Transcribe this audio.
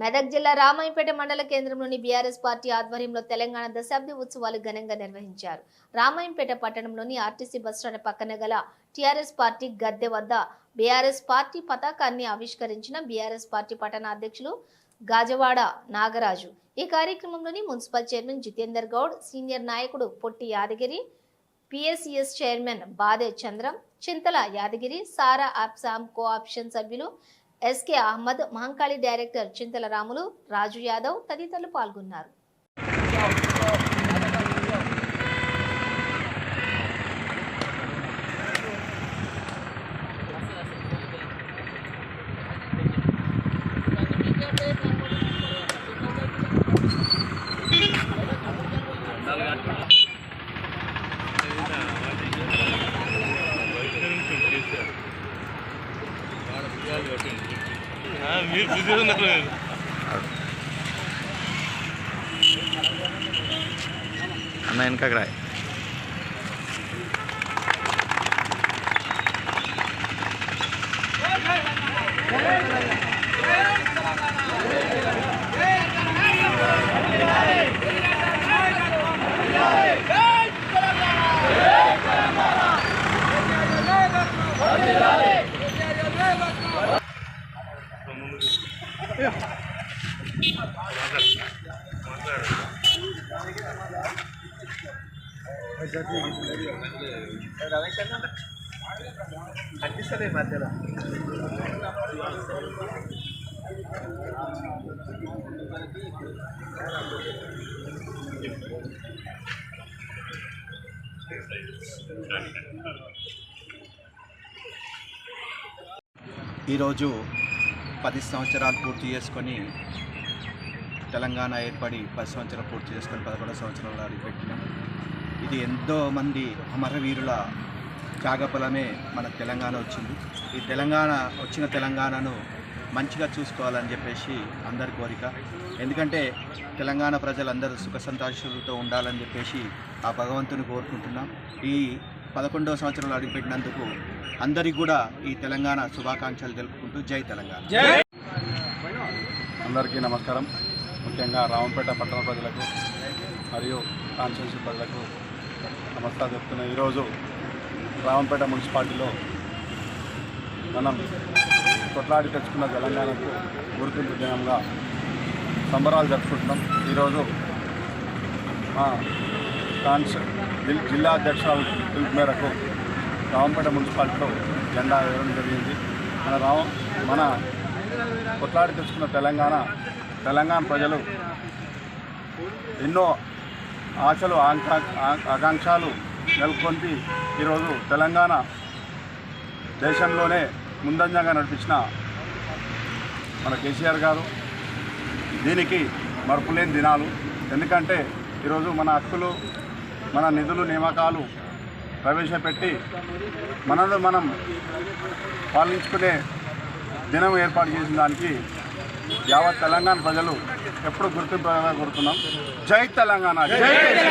మెదక్ జిల్లా రామాయంపేట మండల కేంద్రంలోని బీఆర్ఎస్ పార్టీ ఆధ్వర్యంలో తెలంగాణ దశాబ్ది ఉత్సవాలు ఘనంగా నిర్వహించారు. రామాయంపేట పట్టణంలోని ఆర్టీసీ బస్టాండ్ పక్కన గల టీఆర్ఎస్ పార్టీ గద్దె వద్ద బీఆర్ఎస్ పార్టీ పతాకాన్ని ఆవిష్కరించిన బీఆర్ఎస్ పార్టీ పట్టణ అధ్యక్షులు గాజవాడ నాగరాజు. ఈ కార్యక్రమంలోని municipal chairman Jitender Goud senior నాయకుడు పొట్టి యాదగిరి పిఎస్సిఎస్ చైర్మన్ బాదే చంద్రం చింతల యాదగిరి సారా ఆప్సామ్ కోఆప్షన్ సభ్యులు ఎస్కే అహ్మద్ మహంకాళి డైరెక్టర్ చింతల రాములు రాజు యాదవ్ తదితరులు పాల్గొన్నారు. మీరు బిజీ ఉన్నారు అన్న వెనక అక్కడ వెనకకు మధ్యలో ఈరోజు పది సంవత్సరాలు పూర్తి చేసుకొని తెలంగాణ ఏర్పడి పది సంవత్సరాలు పూర్తి చేసుకొని పదకొండు సంవత్సరాలు అడిగిపెట్టినాం ఇది ఎంతో మంది అమరవీరుల త్యాగఫలమే మన తెలంగాణ వచ్చింది. ఈ తెలంగాణ వచ్చిన తెలంగాణను మంచిగా చూసుకోవాలని చెప్పేసి అందరి కోరిక. ఎందుకంటే తెలంగాణ ప్రజలందరూ సుఖ సంతోషాలతో ఉండాలని చెప్పేసి ఆ భగవంతుని కోరుకుంటున్నాం. ఈ పదకొండవ సంవత్సరంలో అడుగుపెట్టినందుకు అందరికీ కూడా ఈ తెలంగాణ శుభాకాంక్షలు తెలుపుకుంటూ జై తెలంగాణ. అందరికీ నమస్కారం. ముఖ్యంగా రామంపేట పట్టణ ప్రజలకు మరియు కాన్స్టిట్యూన్సీ ప్రజలకు నమస్కారం చెప్తున్న ఈరోజు రామంపేట మున్సిపాలిటీలో మనం కొట్లాడి తెచ్చుకున్న తెలంగాణకు గుర్తింపు దినంగా సంబరాలు జరుపుకుంటున్నాం. ఈరోజు మా కాన్స్ జిల్లా అధ్యక్షురాలు పిలుపు మేరకు రామంపేట మున్సిపాలిటీలో జెండా వేయడం జరిగింది. మన రామ మన కొట్లాడి తెచ్చుకున్న తెలంగాణ తెలంగాణ ప్రజలు ఎన్నో ఆశలు ఆకాంక్షలు నెలకొల్పి ఈరోజు తెలంగాణ దేశంలోనే ముందంజంగా నడిపించిన మన కేసీఆర్ గారు. దీనికి మరపులేని దినాలు. ఎందుకంటే ఈరోజు మన హక్కులు మన నిధులు నియామకాలు ప్రవేశపెట్టి మనలో మనం పాలించుకునే దినం ఏర్పాటు చేసిన దానికి యావత్ తెలంగాణ ప్రజలు ఎప్పుడు గుర్తింపు కోరుతున్నాం. జై తెలంగాణ జై